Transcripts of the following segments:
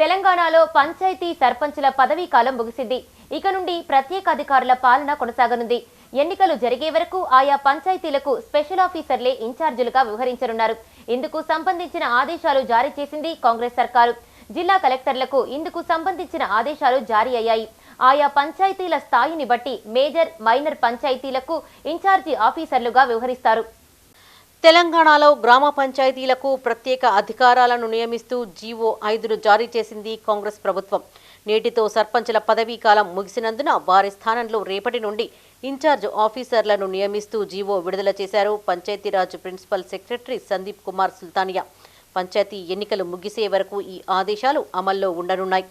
తెలంగాణలో పంచాయతీ సర్పంచుల పదవీ కాలం ముగిసింది. ఇక నుండి ప్రత్యేక అధికారుల పాలన కొనసాగనుంది. ఎన్నికలు జరిగే వరకు ఆయా పంచాయతీలకు స్పెషల్ ఆఫీసర్లే ఇన్ఛార్జీలుగా వ్యవహరించనున్నారు. ఇందుకు సంబంధించిన ఆదేశాలు జారీ చేసింది కాంగ్రెస్ సర్కారు. జిల్లా కలెక్టర్లకు ఇందుకు సంబంధించిన ఆదేశాలు జారీ అయ్యాయి. ఆయా పంచాయతీల స్థాయిని బట్టి మేజర్ మైనర్ పంచాయతీలకు ఇన్ఛార్జి ఆఫీసర్లుగా వ్యవహరిస్తారు. తెలంగాణలో గ్రామ పంచాయతీలకు ప్రత్యేక అధికారాలను నియమిస్తూ జీవో ఐదును జారీ చేసింది కాంగ్రెస్ ప్రభుత్వం. నేటితో సర్పంచుల పదవీ కాలం ముగిసినందున వారి స్థానంలో రేపటి నుండి ఇన్ఛార్జ్ ఆఫీసర్లను నియమిస్తూ జీవో విడుదల చేశారు పంచాయతీరాజ్ ప్రిన్సిపల్ సెక్రటరీ సందీప్ కుమార్ సుల్తానియా. పంచాయతీ ఎన్నికలు ముగిసే వరకు ఈ ఆదేశాలు అమల్లో ఉండనున్నాయి.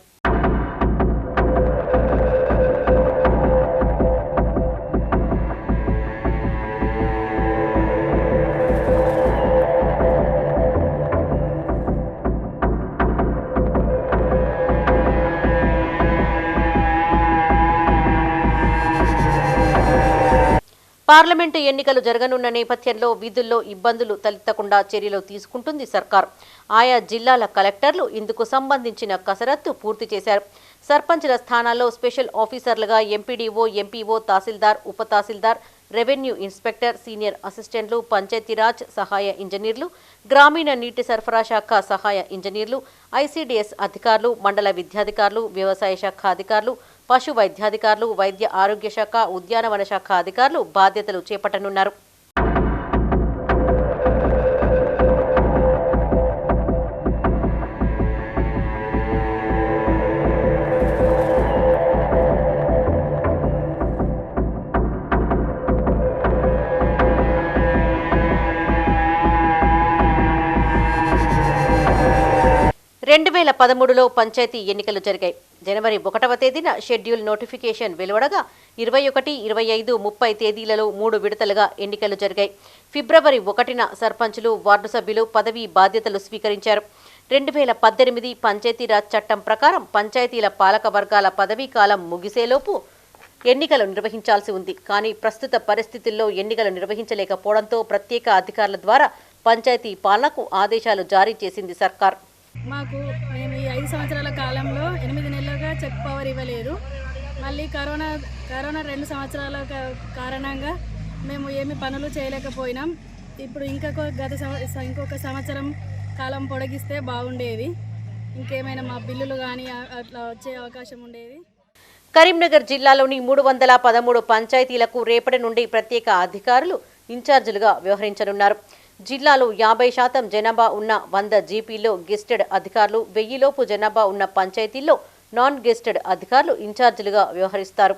పార్లమెంటు ఎన్నికలు జరగనున్న నేపథ్యంలో విధుల్లో ఇబ్బందులు తలెత్తకుండా చర్యలు తీసుకుంటుంది సర్కార్. ఆయా జిల్లాల కలెక్టర్లు ఇందుకు సంబంధించిన కసరత్తు పూర్తి చేశారు. సర్పంచుల స్థానాల్లో స్పెషల్ ఆఫీసర్లుగా ఎంపీడీఓ ఎంపీఓ తహసీల్దార్ ఉప తహసీల్దార్ రెవెన్యూ ఇన్స్పెక్టర్ సీనియర్ అసిస్టెంట్లు పంచాయతీరాజ్ సహాయ ఇంజనీర్లు గ్రామీణ నీటి సరఫరా శాఖ సహాయ ఇంజనీర్లు ఐసీడీఎస్ అధికారులు మండల విద్యాధికారులు వ్యవసాయ శాఖ అధికారులు పశు వైద్యాధికారులు వైద్య ఆరోగ్య శాఖ ఉద్యానవన శాఖ అధికారులు బాధ్యతలు చేపట్టనున్నారు. రెండు వేల పదమూడులో పంచాయతీ ఎన్నికలు జరిగాయి. జనవరి ఒకటవ తేదీన షెడ్యూల్ నోటిఫికేషన్ వెలువడగా ఇరవై ఒకటి ఇరవై ఐదు ముప్పై తేదీలలో మూడు విడతలుగా ఎన్నికలు జరిగాయి. ఫిబ్రవరి ఒకటిన సర్పంచులు వార్డు సభ్యులు పదవీ బాధ్యతలు స్వీకరించారు. రెండు వేల పద్దెనిమిది పంచాయతీరాజ్ చట్టం ప్రకారం పంచాయతీల పాలక వర్గాల పదవీ కాలం ముగిసేలోపు ఎన్నికలు నిర్వహించాల్సి ఉంది. కానీ ప్రస్తుత పరిస్థితుల్లో ఎన్నికలు నిర్వహించలేకపోవడంతో ప్రత్యేక అధికారుల ద్వారా పంచాయతీ పాలనకు ఆదేశాలు జారీ చేసింది సర్కార్. మాకు మేము ఈ ఐదు సంవత్సరాల కాలంలో ఎనిమిది నెలలుగా చెక్ పవర్ ఇవ్వలేదు. మళ్ళీ కరోనా కరోనా రెండు సంవత్సరాల కారణంగా మేము ఏమి పనులు చేయలేకపోయినాం. ఇప్పుడు ఇంకొక గత ఇంకొక సంవత్సరం కాలం పొడిగిస్తే బాగుండేది. ఇంకేమైనా మా బిల్లులు కానీ అట్లా వచ్చే అవకాశం ఉండేది. కరీంనగర్ జిల్లాలోని మూడు వందల పదమూడు పంచాయతీలకు రేపటి నుండి ప్రత్యేక అధికారులు ఇన్ఛార్జీలుగా వ్యవహరించనున్నారు. జిల్లాలో యాభై శాతం జనాభా ఉన్న వంద జీపీలో గెస్టెడ్ అధికారులు వెయ్యిలోపు జనాభా ఉన్న పంచాయతీల్లో నాన్ గెస్టెడ్ అధికారులు ఇన్ఛార్జీలుగా వ్యవహరిస్తారు.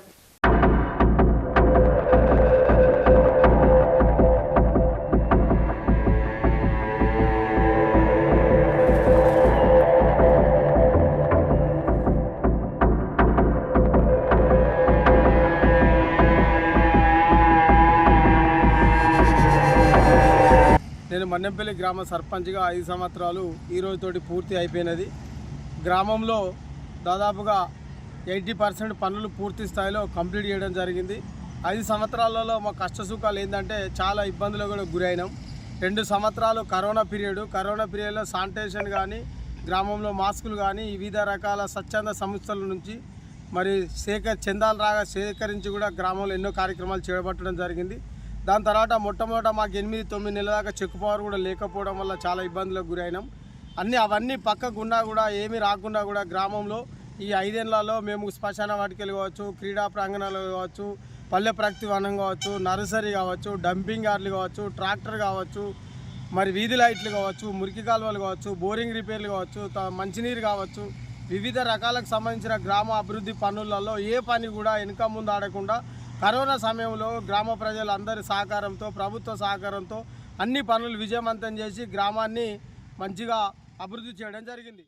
నేను మన్నెంపల్లి గ్రామ సర్పంచ్గా ఐదు సంవత్సరాలు ఈ రోజుతోటి పూర్తి అయిపోయినది. గ్రామంలో దాదాపుగా ఎయిటీ పర్సెంట్ పనులు పూర్తి స్థాయిలో కంప్లీట్ చేయడం జరిగింది. ఐదు సంవత్సరాలలో మా కష్టసుఖాలు ఏంటంటే చాలా ఇబ్బందులు కూడా గురైనాం. రెండు సంవత్సరాలు కరోనా పీరియడ్ కరోనా పీరియడ్లో శానిటేషన్ కానీ గ్రామంలో మాస్కులు కానీ వివిధ రకాల స్వచ్ఛంద సంస్థల నుంచి మరి సేకర చందాలు రాగా సేకరించి కూడా గ్రామంలో ఎన్నో కార్యక్రమాలు చేపట్టడం జరిగింది. దాని తర్వాత మొట్టమొదట మాకు ఎనిమిది తొమ్మిది నెలల దాకా చెక్ పవర్ కూడా లేకపోవడం వల్ల చాలా ఇబ్బందులకు గురైనాం. అన్నీ అవన్నీ పక్కకుండా కూడా ఏమీ రాకుండా కూడా గ్రామంలో ఈ ఐదేళ్ళలో మేము శ్మశాన వాటికలు కావచ్చు క్రీడా ప్రాంగణాలు కావచ్చు పల్లె ప్రగతి వనం కావచ్చు నర్సరీ కావచ్చు డంపింగ్ యార్డ్లు కావచ్చు ట్రాక్టర్ కావచ్చు మరి వీధి లైట్లు కావచ్చు మురికి కాలువలు కావచ్చు బోరింగ్ రిపేర్లు కావచ్చు త- మంచినీరు కావచ్చు వివిధ రకాలకు సంబంధించిన గ్రామ అభివృద్ధి పనులలో ఏ పని కూడా వెనుక ముందు ఆడకుండా కరోనా సమయంలో గ్రామ ప్రజలందరి సహకారంతో ప్రభుత్వ సహకారంతో అన్ని పనులు విజయవంతం చేసి గ్రామాన్ని మంచిగా అభివృద్ధి చేయడం జరిగింది.